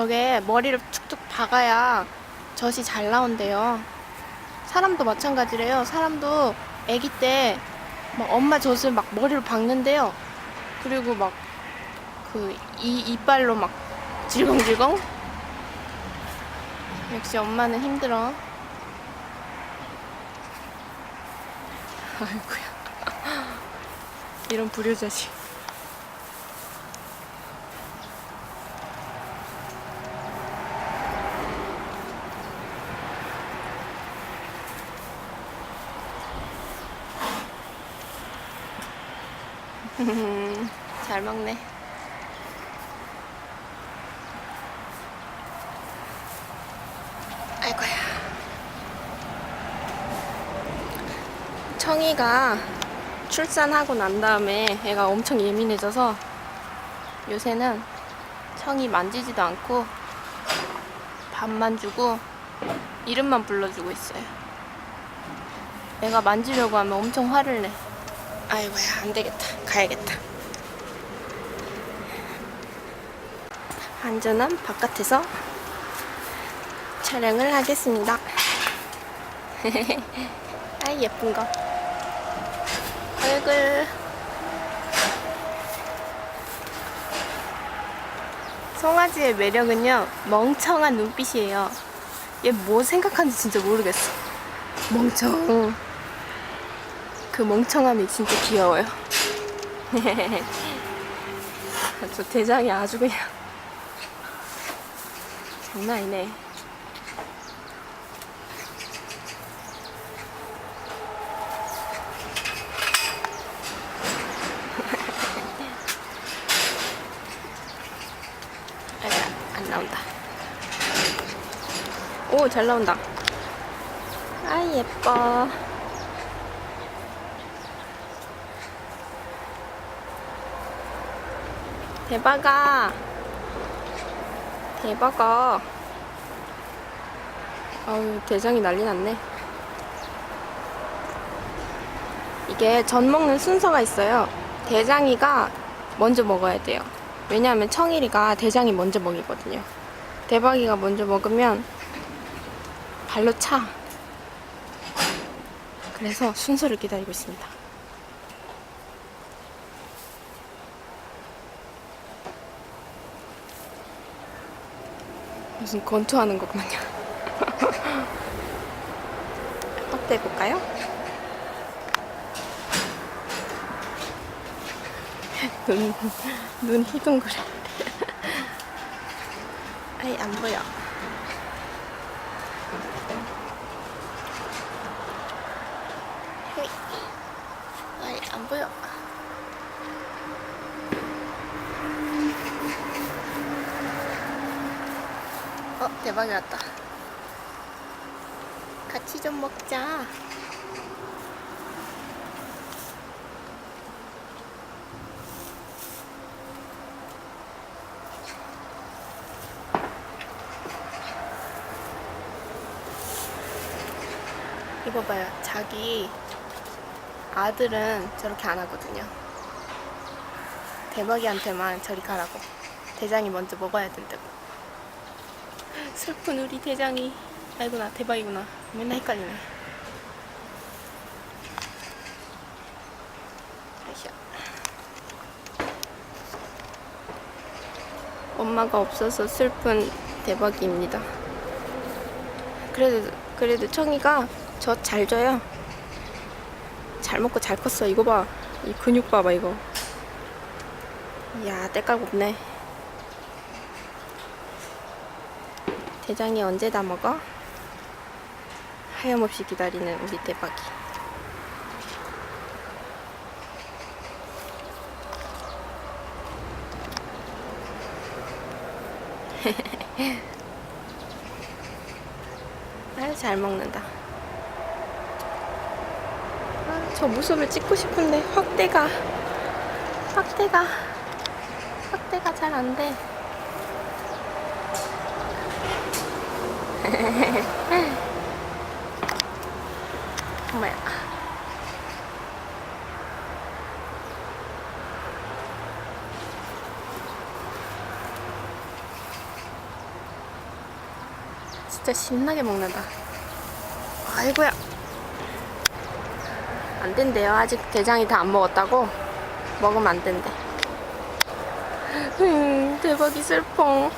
저게 머리를 툭툭 박아야 젖이 잘 나온대요. 사람도 마찬가지래요. 사람도 아기 때 막 엄마 젖을 막 머리를 박는데요. 그리고 막 그 이 이빨로 막 질겅질겅. 역시 엄마는 힘들어. 아이고야. 이런 불효자식. 잘 먹네. 아이고야. 청이가 출산하고 난 다음에 애가 엄청 예민해져서 요새는 청이 만지지도 않고 밥만 주고 이름만 불러주고 있어요. 애가 만지려고 하면 엄청 화를 내. 아이고야, 안 되겠다. 가야겠다. 안전한 바깥에서 촬영을 하겠습니다. 아 예쁜 거. 얼굴. 송아지의 매력은요, 멍청한 눈빛이에요. 얘 뭐 생각하는지 진짜 모르겠어. 멍청. 그 멍청함이 진짜 귀여워요. 저 대장이 아주 그냥 장난. 아이고, 안 나온다. 오, 잘 나온다. 아, 예뻐. 대박아. 대박아. 아유, 대장이 난리 났네. 이게 전 먹는 순서가 있어요. 대장이가 먼저 먹어야 돼요. 왜냐하면 청일이가 대장이 먼저 먹이거든요. 대박이가 먼저 먹으면 발로 차. 그래서 순서를 기다리고 있습니다. 무슨 권투하는 것만요. 확대해 볼까요? 눈, 눈 희둥그레. 아이, 안 보여. 휘. 아이, 안 보여. 대박이 왔다. 같이 좀 먹자. 이거 봐요. 자기 아들은 저렇게 안 하거든요. 대박이한테만 저리 가라고. 대장이 먼저 먹어야 된다고. 슬픈 우리 대장이. 아이구나, 대박이구나. 맨날 헷갈리네. 아이샤. 엄마가 없어서 슬픈 대박이입니다. 그래도, 그래도 청이가 저 잘 줘요. 잘 먹고 잘 컸어. 이거 봐. 이 근육 봐봐, 이거. 이야, 때깔 곱네. 대장이 언제 다 먹어? 하염없이 기다리는 우리 대박이. 아유, 잘 먹는다. 아, 저 모습을 찍고 싶은데 확대가, 확대가, 확대가 잘 안 돼. 엄마야. 진짜 신나게 먹는다. 아이고야. 안 된대요. 아직 대장이 다 안 먹었다고? 먹으면 안 된대. 음, 대박이 슬퍼.